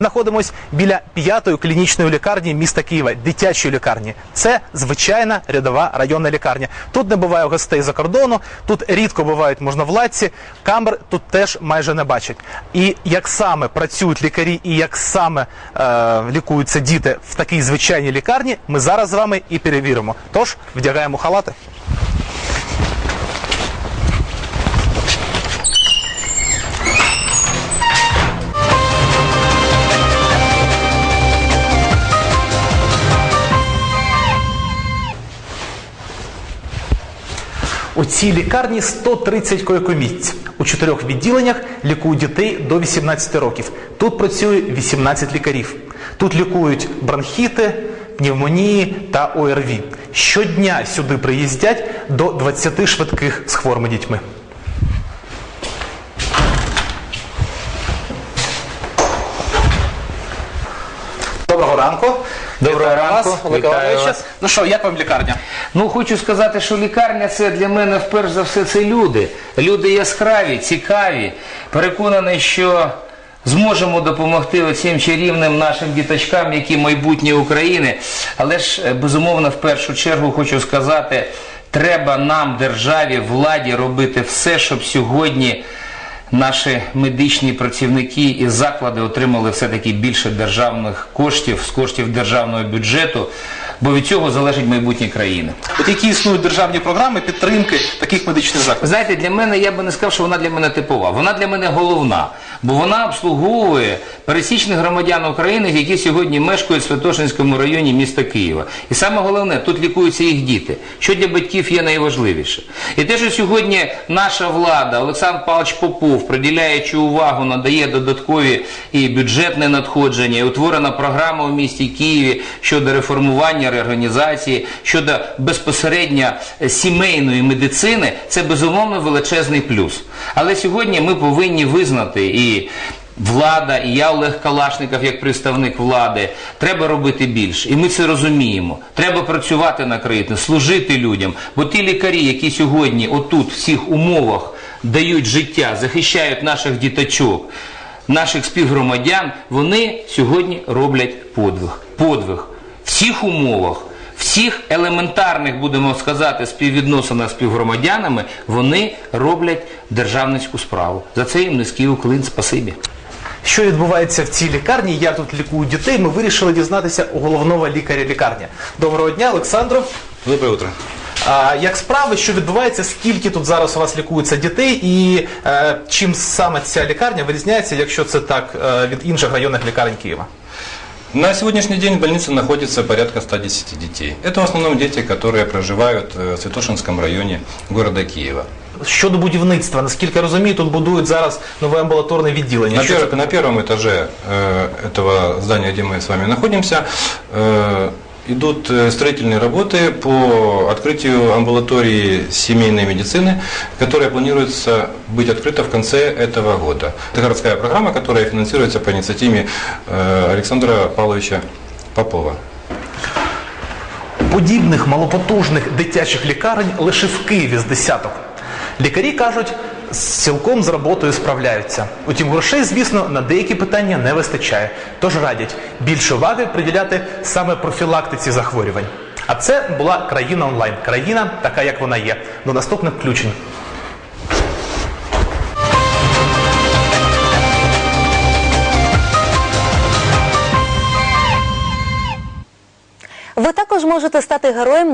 Знаходимось біля п'ятої клінічної лікарні міста Києва, дитячої лікарні. Це звичайна рядова районна лікарня. Тут не буває гостей за кордону, тут рідко бувають можновладці, камер тут теж майже не бачать. І як саме працюють лікарі, і як саме е, лікуються діти в такій звичайній лікарні, ми зараз з вами і перевіримо. Тож вдягаємо халати. Цій лікарні 130 койкомісць. У чотирьох відділеннях лікують дітей до 18 років. Тут працює 18 лікарів. Тут лікують бронхіти, пневмонії та ОРВІ. Щодня сюди приїздять до 20 швидких з хворими дітьми. Доброго ранку. Доброго Вітаю ранку. вас, Олег Вітаю Іванович. вас. Ну що, як вам лікарня? Ну хочу сказати, що лікарня це для мене вперше за все це люди. Люди яскраві, цікаві. Переконаний, що зможемо допомогти оцим чарівним нашим діточкам, які майбутнє України. Але ж е, безумовно, в першу чергу хочу сказати, треба нам, державі, владі робити все, щоб сьогодні. Наші медичні працівники і заклади отримали все-таки більше державних коштів з коштів державного бюджету, бо від цього залежить майбутнє країни. От які існують державні програми підтримки таких медичних закладів? Знаєте, для мене я би не сказав, що вона для мене типова. Вона для мене головна, бо вона обслуговує пересічних громадян України, які сьогодні мешкають в Святошинському районі міста Києва. І саме головне, тут лікуються їх діти, що для батьків є найважливіше. І те, що сьогодні наша влада, Олександр Павлович Попов, приділяючи увагу, надає додаткові і бюджетне надходження, і утворена програма у місті Києві щодо реформування, реорганізації, щодо безпосередньо е, сімейної медицини, це безумовно величезний плюс. Але сьогодні ми повинні визнати і влада, і я Олег Калашников як представник влади, треба робити більше. І ми це розуміємо. Треба працювати на країну, служити людям. Бо ті лікарі, які сьогодні отут, в цих умовах, дають життя, захищають наших діточок, наших співгромадян, вони сьогодні роблять подвиг. Подвиг всіх умовах. Всіх елементарних, будемо сказати, співвідносинах з співгромадянами вони роблять державницьку справу. За це їм низький уклин, спасибі. Що відбувається в цій лікарні? Як тут лікують дітей? Ми вирішили дізнатися у головного лікаря лікарні. Доброго дня, Олександру. Доброе утро. А, як справи, що відбувається? Скільки тут зараз у вас лікується дітей, і е, чим саме ця лікарня вирізняється, якщо це так е, від інших районних лікарень Києва? На сегодняшний день в больнице находится порядка 110 детей. Это в основном дети, которые проживают э, в Святошинском районе города Киева. Щодо будівництва, наскільки я розумію, тут будують зараз нове амбулаторне відділення. На, Що пер- це? на первом этаже э, этого здания, где мы с вами находимся, э, идут э, строительные работы по открытию амбулатории семейной медицины, которая планируется быть открыта в конце этого года. Это городская программа, которая финансируется по инициативе э, Александра Павловича Попова. Подібних малопотужних дитячих лікарень лише в Києві з десяток. Лікарі кажуть, з- цілком з роботою справляються. Утім, грошей, звісно, на деякі питання не вистачає. Тож радять більше уваги приділяти саме профілактиці захворювань. А це була країна онлайн, країна така, як вона є. До наступних включень. Ви також можете стати героєм